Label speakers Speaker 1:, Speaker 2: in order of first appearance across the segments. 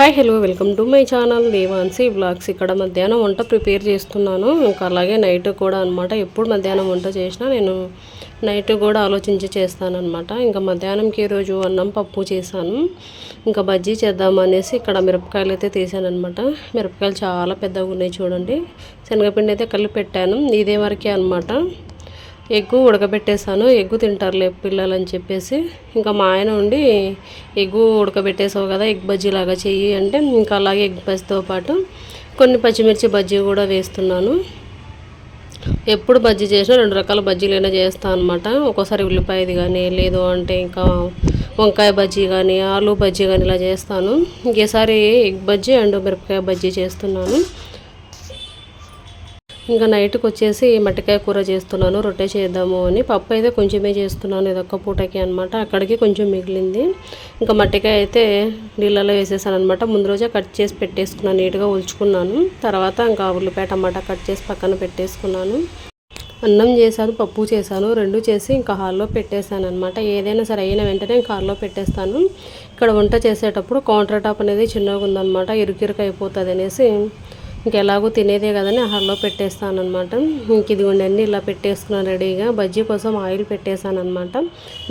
Speaker 1: Hi hello welcome to my channel Devanshi blogs. ఇక్కడ మధ్యాహ్నం వంట ప్రిపేర్ చేస్తున్నాను. ఇంకా అలాగే నైట్ కూడా అనమాట ఎప్పుడు మధ్యాహ్నం వంట చేసినా నేను నైట్ కూడా ఆలోచించి చేస్తానమాట ఇంకా మధ్యాహ్నంకి ఈరోజు అన్నం పప్పు చేశాను. ఇంకా బజ్జీ చేద్దామనేసి ఇక్కడ మిరపకాయలు అయితే తీసానమాట మిరపకాయలు చాలా పెద్దగా ఉన్నాయి చూడండి. శనగపిండి అయితే కలిపి పెట్టాను. ఇదే వరకే అనమాట ఎగ్గు ఉడకబెట్టేసాను ఎగ్గు తింటారులే పిల్లలు అని చెప్పేసి. ఇంకా మా ఆయన ఉండి ఎగ్గు ఉడకబెట్టేసావు కదా ఎగ్ బజ్జీ లాగా చెయ్యి అంటే ఇంకా అలాగే ఎగ్ బజ్జీతో పాటు కొన్ని పచ్చిమిర్చి బజ్జీ కూడా వేస్తున్నాను. ఎప్పుడు బజ్జీ చేసినా రెండు రకాల బజ్జీలైనా చేస్తాను అనమాట ఒక్కోసారి ఉల్లిపాయది కానీ లేదు అంటే ఇంకా వంకాయ బజ్జీ కానీ ఆలు బజ్జీ కానీ ఇలా చేస్తాను. ఇంకేసారి ఎగ్ బజ్జీ అండ్ మిరపకాయ బజ్జీ చేస్తున్నాను. ఇంకా నైట్కి వచ్చేసి మట్టికాయ కూర చేస్తున్నాను రొట్టె చేద్దాము అని. పప్పు అయితే కొంచెమే చేస్తున్నాను ఇదొక్క పూటకి అనమాట అక్కడికి కొంచెం మిగిలింది. ఇంకా మట్టికాయ అయితే నీళ్ళలో వేసేసాను అనమాట ముందు రోజే కట్ చేసి పెట్టేసుకున్నాను నీట్గా ఉల్చుకున్నాను తర్వాత ఇంకా ఉల్లిపాయ టమాటా కట్ చేసి పక్కన పెట్టేసుకున్నాను. అన్నం చేశాను పప్పు చేశాను రెండు చేసి ఇంకా హాల్లో పెట్టేశాను అనమాట ఏదైనా సరే అయిన వెంటనే ఇంకా హాల్లో పెట్టేస్తాను. ఇక్కడ వంట చేసేటప్పుడు కౌంటర్ టాప్ అనేది చిన్నగా ఉందన్నమాట. ఇరుకిరుకు అయిపోతుంది అనేసి ఇంకెలాగో తినేదే కదని హాల్లో పెట్టేస్తాను అనమాట ఇంక ఇదిగోండి అన్నీ ఇలా పెట్టేసుకున్నాను రెడీగా. బజ్జీ కోసం ఆయిల్ పెట్టేశాను అనమాట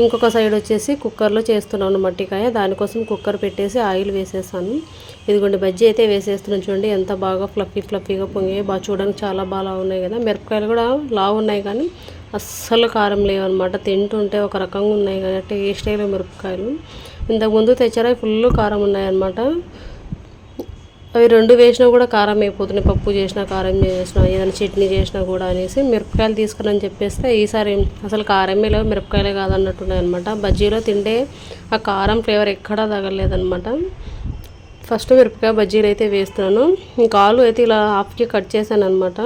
Speaker 1: ఇంకొక సైడ్ వచ్చేసి కుక్కర్లో చేస్తున్నాను మట్టికాయ. దానికోసం కుక్కర్ పెట్టేసి ఆయిల్ వేసేసాను. ఇదిగోండి బజ్జీ అయితే వేసేస్తున్నాను చూడండి. ఎంత బాగా ఫ్లఫీ ఫ్లఫీగా పొంగాయి. బాగా చూడడానికి చాలా బాగా ఉన్నాయి కదా. మిరపకాయలు కూడా లావు ఉన్నాయి కానీ అస్సలు కారం లేవు అనమాట తింటుంటే ఒక రకంగా ఉన్నాయి కదా టేస్ట్ మిరపకాయలు. ఇంతకుముందు తెచ్చారా? ఫుల్ కారం ఉన్నాయన్నమాట. అవి రెండు వేసినా కూడా కారం అయిపోతున్నాయి. పప్పు చేసినా కారం చేసినా ఏదైనా చట్నీ చేసినా కూడా అనేసి మిరపకాయలు తీసుకుని చెప్పేస్తే ఈసారి అసలు కారమే లేవు మిరపకాయలే కాదన్నట్టున్నాయి అనమాట బజ్జీలో తింటే ఆ కారం ఫ్లేవర్ ఎక్కడా తగలేదనమాట ఫస్ట్ మిరపకాయ బజ్జీలు అయితే వేస్తున్నాను. ఇంకా ఆలు అయితే ఇలా హాఫ్కి కట్ చేశాను అనమాట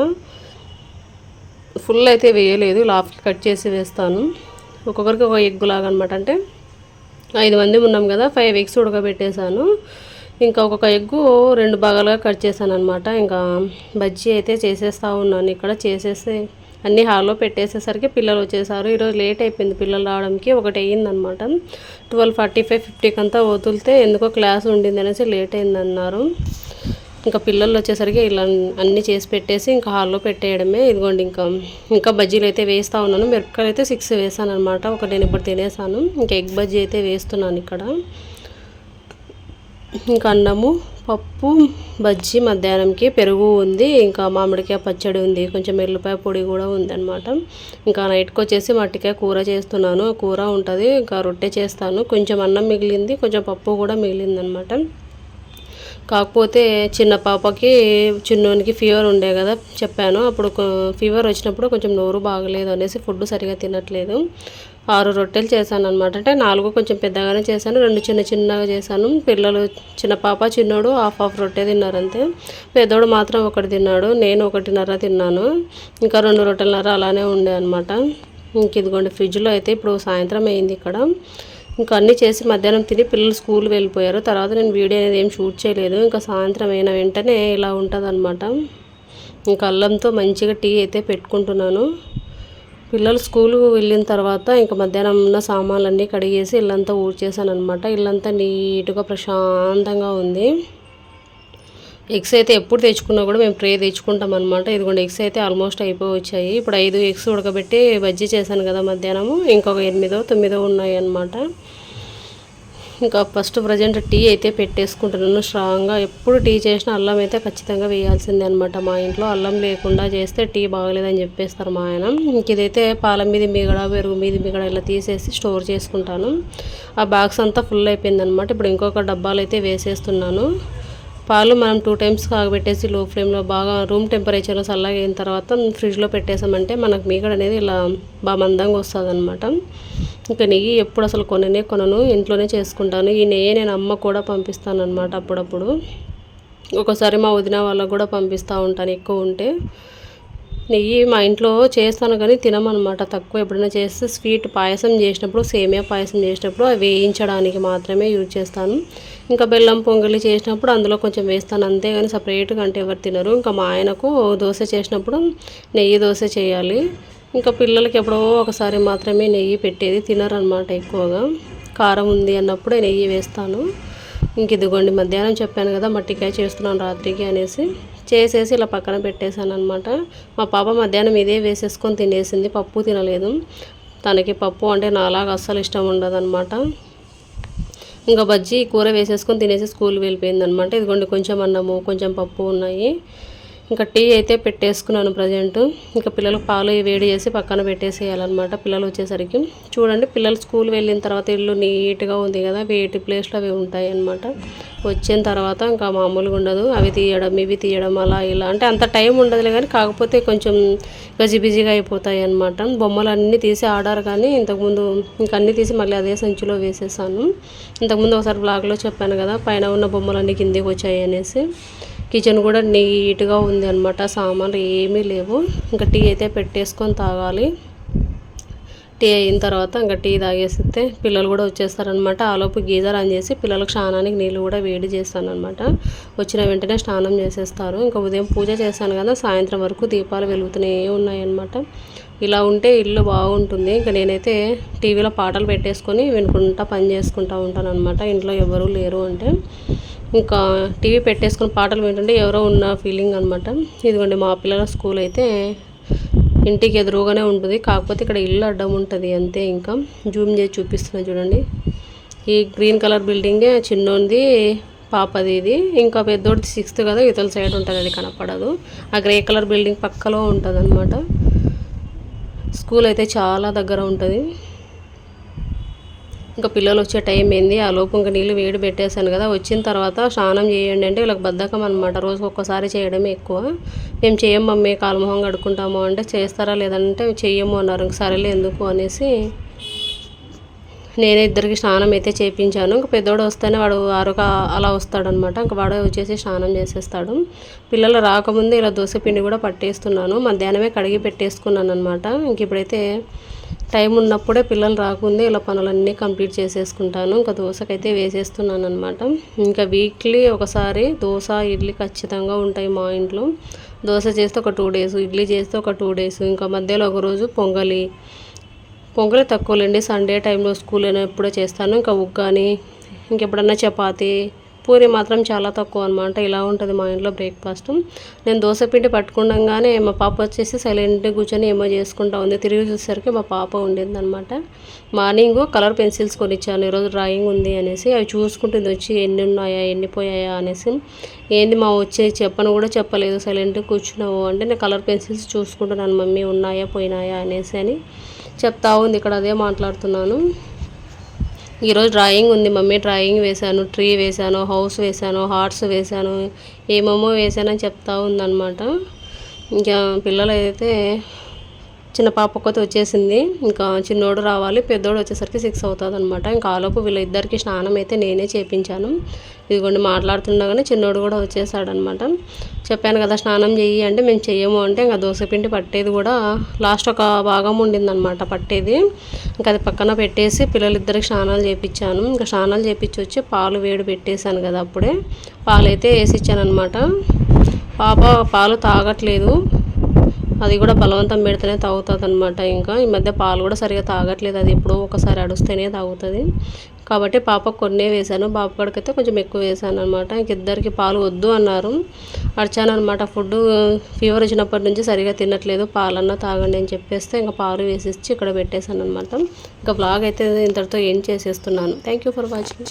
Speaker 1: ఫుల్ అయితే వేయలేదు ఇలా హాఫ్కి కట్ చేసి వేస్తాను. ఒక్కొక్కరికి ఒక ఎగ్గు లాగా అనమాట అంటే ఐదు మంది ఉన్నాం కదా ఫైవ్ ఎగ్స్ ఉడకబెట్టేశాను. ఇంకా ఒక్కొక్క ఎగ్గు రెండు భాగాలుగా కట్ చేశాను అనమాట ఇంకా బజ్జీ అయితే చేసేస్తూ ఉన్నాను. ఇక్కడ చేసేస్తే అన్నీ హాల్లో పెట్టేసేసరికి పిల్లలు వచ్చేసారు. ఈరోజు లేట్ అయిపోయింది పిల్లలు రావడానికి. ఒకటి అయ్యిందనమాట ట్వెల్వ్ ఫార్టీ ఫైవ్ ఫిఫ్టీకి అంతా వదిలితే ఎందుకో క్లాస్ ఉండింది అనేసి లేట్ అయిందన్నారు. ఇంకా పిల్లలు వచ్చేసరికి ఇలా అన్నీ చేసి పెట్టేసి ఇంకా హాల్లో పెట్టేయడమే. ఇదిగోండి ఇంకా ఇంకా బజ్జీలు అయితే వేస్తూ ఉన్నాను. మిరపకాయలు అయితే సిక్స్ వేసాను అనమాట ఒక నేను ఇప్పుడు తినేసాను. ఇంకా ఎగ్ బజ్జీ అయితే వేస్తున్నాను ఇక్కడ. ఇంకా అన్నము పప్పు బజ్జీ మధ్యాహ్నంకి పెరుగు ఉంది ఇంకా మామిడికాయ పచ్చడి ఉంది కొంచెం ఎల్లిపాయ పొడి కూడా ఉందన్నమాట. ఇంకా నైట్కి వచ్చేసి మట్టికాయ కూర చేస్తున్నాను కూర ఉంటుంది ఇంకా రొట్టె చేస్తాను కొంచెం అన్నం మిగిలింది కొంచెం పప్పు కూడా మిగిలిందనమాట కాకపోతే చిన్న పాపకి చిన్నోనికి ఫీవర్ ఉండే కదా చెప్పాను. అప్పుడు ఫీవర్ వచ్చినప్పుడు కొంచెం నోరు బాగలేదు అనేసి ఫుడ్ సరిగా తినట్లేదు. ఆరు రొట్టెలు చేశాను అనమాట అంటే నాలుగు కొంచెం పెద్దగానే చేశాను రెండు చిన్న చిన్నగా చేశాను. పిల్లలు చిన్న పాప చిన్నోడు హాఫ్ హాఫ్ రొట్టె తిన్నారు అంతే. పెద్దోడు మాత్రం ఒకటి తిన్నాడు నేను ఒకటిన్నర తిన్నాను. ఇంకా రెండు రొట్టెలన్నర అలానే ఉండే అనమాట ఇంక ఇదిగోండి ఫ్రిడ్జ్లో అయితే ఇప్పుడు సాయంత్రం అయింది ఇక్కడ. ఇంకా అన్నీ చేసి మధ్యాహ్నం తిని పిల్లలు స్కూల్ వెళ్ళిపోయారు. తర్వాత నేను వీడియో అనేది ఏం షూట్ చేయలేదు. ఇంకా సాయంత్రం అయిన వెంటనే ఇలా ఉంటుంది అనమాట ఇంకా అల్లంతో మంచిగా టీ అయితే పెట్టుకుంటున్నాను. పిల్లలు స్కూల్కు వెళ్ళిన తర్వాత ఇంకా మధ్యాహ్నం ఉన్న సామాన్లన్నీ కడిగేసి ఇల్లంతా ఊడ్చేసాను అనమాట ఇల్లంతా నీట్గా ప్రశాంతంగా ఉంది. ఎగ్స్ అయితే ఎప్పుడు తెచ్చుకున్నా కూడా మేము ట్రే తెచ్చుకుంటాం అనమాట ఇదిగోండి ఎగ్స్ అయితే ఆల్మోస్ట్ అయిపోవచ్చాయి. ఇప్పుడు ఐదు ఎగ్స్ ఉడకబెట్టి బజ్జీ చేశాను కదా మధ్యాహ్నము. ఇంకొక ఎనిమిదో తొమ్మిదో ఉన్నాయి అనమాట ఇంకా ఫస్ట్ ప్రజెంట్ టీ అయితే పెట్టేసుకుంటున్నాను. స్ట్రాంగ్గా ఎప్పుడు టీ చేసినా అల్లం అయితే ఖచ్చితంగా వేయాల్సిందే అనమాట మా ఇంట్లో అల్లం లేకుండా చేస్తే టీ బాగలేదని చెప్పేస్తారు మా ఆయన. ఇంక ఇదైతే పాల మీద మిగడ పెరుగు మీద మిగడ ఇలా తీసేసి స్టోర్ చేసుకుంటాను. ఆ బాక్స్ అంతా ఫుల్ అయిపోయిందనమాట ఇప్పుడు ఇంకొక డబ్బాలు అయితే వేసేస్తున్నాను. పాలు మనం టూ టైమ్స్ కాగబెట్టేసి లో ఫ్లేమ్లో బాగా రూమ్ టెంపరేచర్లో చల్లగా అయిన తర్వాత ఫ్రిడ్జ్లో పెట్టేసామంటే మనకు మీగడ అనేది ఇలా బాగా మందంగా వస్తుంది అనమాట ఇంకా నెయ్యి ఎప్పుడు అసలు కొననే కొనను ఇంట్లోనే చేసుకుంటాను. ఈ నెయ్యి నేను అమ్మ కూడా పంపిస్తాను అనమాట అప్పుడప్పుడు. ఒకసారి మా వదిన వాళ్ళకు కూడా పంపిస్తూ ఉంటాను ఎక్కువ ఉంటే. నెయ్యి మా ఇంట్లో చేస్తాను కానీ తినమనమాట తక్కువ ఎప్పుడైనా చేస్తే స్వీట్ పాయసం చేసినప్పుడు సేమియా పాయసం చేసినప్పుడు అవి వేయించడానికి మాత్రమే యూజ్ చేస్తాను. ఇంకా బెల్లం పొంగలి చేసినప్పుడు అందులో కొంచెం వేస్తాను. అంతేగాని సపరేట్గా అంటే ఎవరు తినరు. ఇంకా మా ఆయనకు దోశ చేసినప్పుడు నెయ్యి దోశ చేయాలి. ఇంకా పిల్లలకి ఎప్పుడో ఒకసారి మాత్రమే నెయ్యి పెట్టేది తినరు అనమాట ఎక్కువగా. కారం ఉంది అన్నప్పుడే నెయ్యి వేస్తాను. ఇంక ఇదిగోండి మధ్యాహ్నం చెప్పాను కదా మట్టికాయ చేస్తున్నాను రాత్రికి అనేసి చేసేసి ఇలా పక్కన పెట్టేశాను అనమాట మా పాప మధ్యాహ్నం ఇదే వేసేసుకొని తినేసింది పప్పు తినలేదు. తనకి పప్పు అంటే నాలాగా అస్సలు ఇష్టం ఉండదనమాట ఇంకా బజ్జీ కూర వేసేసుకొని తినేసి స్కూల్ వెళ్ళిపోయింది అనమాట ఇదిగోండి కొంచెం అన్నము కొంచెం పప్పు ఉన్నాయి. ఇంకా టీ అయితే పెట్టేసుకున్నాను ప్రజెంట్. ఇంకా పిల్లలకు పాలు వేడి చేసి పక్కన పెట్టేసేయాలన్నమాట పిల్లలు వచ్చేసరికి. చూడండి పిల్లలు స్కూల్ వెళ్ళిన తర్వాత ఇల్లు నీట్గా ఉంది కదా వేటి ప్లేస్లో అవి ఉంటాయి అన్నమాట వచ్చిన తర్వాత ఇంకా మామూలుగా ఉండదు. అవి తీయడం ఇవి తీయడం అలా ఇలా. అంటే అంత టైం ఉండదులే కానీ కాకపోతే కొంచెం గజిబిజిగా అయిపోతాయి అనమాట బొమ్మలు అన్నీ తీసి ఆడారు కానీ ఇంతకుముందు ఇంకా అన్నీ తీసి మళ్ళీ అదే సంచిలో వేసేసాను. ఇంతకుముందు ఒకసారి బ్లాగ్లో చెప్పాను కదా పైన ఉన్న బొమ్మలన్నీ కిందికి వచ్చాయి అనేసి. కిచెన్ కూడా నీట్గా ఉంది అనమాట సామాన్లు ఏమీ లేవు. ఇంకా టీ అయితే పెట్టేసుకొని తాగాలి. టీ అయిన తర్వాత ఇంకా టీ తాగేస్తే పిల్లలు కూడా వచ్చేస్తారనమాట ఆలోపు గీజర్ ఆన్ చేసి పిల్లలకు స్నానానికి నీళ్ళు కూడా వేడి చేస్తాను అనమాట వచ్చిన వెంటనే స్నానం చేసేస్తారు. ఇంకా ఉదయం పూజ చేస్తాను కదా సాయంత్రం వరకు దీపాలు వెలుగుతూనే ఉన్నాయన్నమాట. ఇలా ఉంటే ఇల్లు బాగుంటుంది. ఇంకా నేనైతే టీవీలో పాటలు పెట్టేసుకొని వినుకుంటా పని చేసుకుంటా ఉంటాను అనమాట ఇంట్లో ఎవరు లేరు అంటే. ఇంకా టీవీ పెట్టేసుకుని పాటలు వింటుంటే ఎవరో ఉన్న ఫీలింగ్ అనమాట ఇదిగోండి మా పిల్లల స్కూల్ అయితే ఇంటికి ఎదురుగానే ఉంటుంది. కాకపోతే ఇక్కడ ఇల్లు అడ్డం ఉంటుంది అంతే ఇంకా. జూమ్ చేసి చూపిస్తున్నా చూడండి. ఈ గ్రీన్ కలర్ బిల్డింగే చిన్నోంది పాపది ఇది. ఇంకా పెద్దోడిది సిక్స్త్ కదా ఇతల సైడ్ ఉంటుంది అది కనపడదు. ఆ గ్రే కలర్ బిల్డింగ్ పక్కలో ఉంటుంది అనమాట స్కూల్ అయితే చాలా దగ్గర ఉంటుంది. ఇంకా పిల్లలు వచ్చే టైం ఏంది? ఆ లోపు ఇంకా నీళ్ళు వేడి పెట్టేశాను కదా. వచ్చిన తర్వాత స్నానం చేయండి అంటే వీళ్ళకి బద్ధకం అనమాట రోజు ఒక్కసారి చేయడమే ఎక్కువ. మేము చేయం మమ్మీ కాలుమొహం కడుక్కుంటాము అంటే చేస్తారా లేదంటే చెయ్యము అన్నారు. ఇంక సరేలే ఎందుకు అనేసి నేనే ఇద్దరికి స్నానం అయితే చేయించాను ఇంకా పెద్దోడు వస్తేనే వాడు ఆరుక అలా వస్తాడనమాట. ఇంకా వాడు వచ్చేసి స్నానం చేసేస్తాడు. పిల్లలు రాకముందే ఇలా దోశ పిండి కూడా పట్టేస్తున్నాను. మధ్యాహ్నమే కడిగి పెట్టేసుకున్నాను అనమాట ఇంక ఇప్పుడైతే టైం ఉన్నప్పుడే పిల్లలు రాకముందే ఇలా పనులన్నీ కంప్లీట్ చేసేసుకుంటాను. ఇంకా దోశకైతే వేసేస్తున్నాను అనమాట ఇంకా వీక్లీ ఒకసారి దోశ ఇడ్లీ ఖచ్చితంగా ఉంటాయి మా ఇంట్లో. దోశ చేస్తే ఒక టూ డేస్ ఇడ్లీ చేస్తే ఒక టూ డేస్. ఇంకా మధ్యలో ఒకరోజు పొంగలి పొంగలి తక్కువలేండి. సండే టైంలో స్కూల్ అయినప్పుడే చేస్తాను. ఇంకా ఉగ్గాని ఇంకెప్పుడన్నా చపాతీ పూరి మాత్రం చాలా తక్కువ అనమాట ఇలా ఉంటుంది మా ఇంట్లో బ్రేక్ఫాస్ట్ నేను దోశ పిండి పట్టుకుండగానే మా పాప వచ్చేసి సైలెంట్గా కూర్చొని ఏమో చేసుకుంటా ఉంది. తిరిగి చూసేసరికి మా పాప ఉండింది అనమాట మార్నింగ్ కలర్ పెన్సిల్స్ కొనిచ్చాను. ఈరోజు డ్రాయింగ్ ఉంది అనేసి. అవి చూసుకుంటుంది వచ్చి ఎన్ని ఉన్నాయా ఎన్ని పోయాయా అనేసి. ఏంది మా వచ్చే చెప్పను కూడా చెప్పలేదు. సైలెంట్గా కూర్చున్నావు అంటే నేను కలర్ పెన్సిల్స్ చూసుకుంటున్నాను. మమ్మీ ఉన్నాయా పోయినాయా అనేసి అని చెప్తా ఉంది. ఇక్కడ అదే మాట్లాడుతున్నాను. ఈరోజు డ్రాయింగ్ ఉంది మమ్మీ డ్రాయింగ్ వేశాను ట్రీ వేశాను హౌస్ వేశాను హార్ట్స్ వేశాను ఏమేమో వేశానని చెప్తా ఉందన్నమాట. ఇంకా పిల్లలు అయితే చిన్న పాప ఒక్కటి వచ్చేసింది. ఇంకా చిన్నోడు రావాలి పెద్దోడు వచ్చేసరికి సిక్స్ అవుతుంది అనమాట ఇంకా ఆలోపు వీళ్ళిద్దరికి స్నానం అయితే నేనే చేపించాను. ఇదిగోండి మాట్లాడుతుండగానే చిన్నోడు కూడా వచ్చేసాడనమాట చెప్పాను కదా స్నానం చెయ్యి అంటే మేము చెయ్యము అంటే ఇంకా దోశపిండి పట్టేది కూడా లాస్ట్ ఒక భాగం ఉండిందనమాట పట్టేది. ఇంకా అది పక్కన పెట్టేసి పిల్లలిద్దరికి స్నానాలు చేపించాను. ఇంకా స్నానాలు చేపించి వచ్చి పాలు వేడి పెట్టేశాను కదా అప్పుడే. పాలు అయితే వేసి ఇచ్చానమాట పాప పాలు తాగట్లేదు. అది కూడా బలవంతం పెడితేనే తాగుతుంది అనమాట ఇంకా ఈ మధ్య పాలు కూడా సరిగా తాగట్లేదు. అది ఎప్పుడో ఒకసారి అడుస్తేనే తాగుతుంది. కాబట్టి పాప కొన్నే వేశాను. బాబు కడికైతే కొంచెం ఎక్కువ వేశాను అనమాట ఇద్దరికి పాలు వద్దు అన్నారు. అడిచాను అనమాట ఫుడ్ ఫీవర్ వచ్చినప్పటి నుంచి సరిగా తినట్లేదు. పాలన్నా తాగండి అని చెప్పేస్తే ఇంకా పాలు వేసేసి ఇక్కడ పెట్టేశాను అనమాట ఇంకా బ్లాగ్ అయితే ఇంతటితో ఏం చేసేస్తున్నాను. Thank you for watching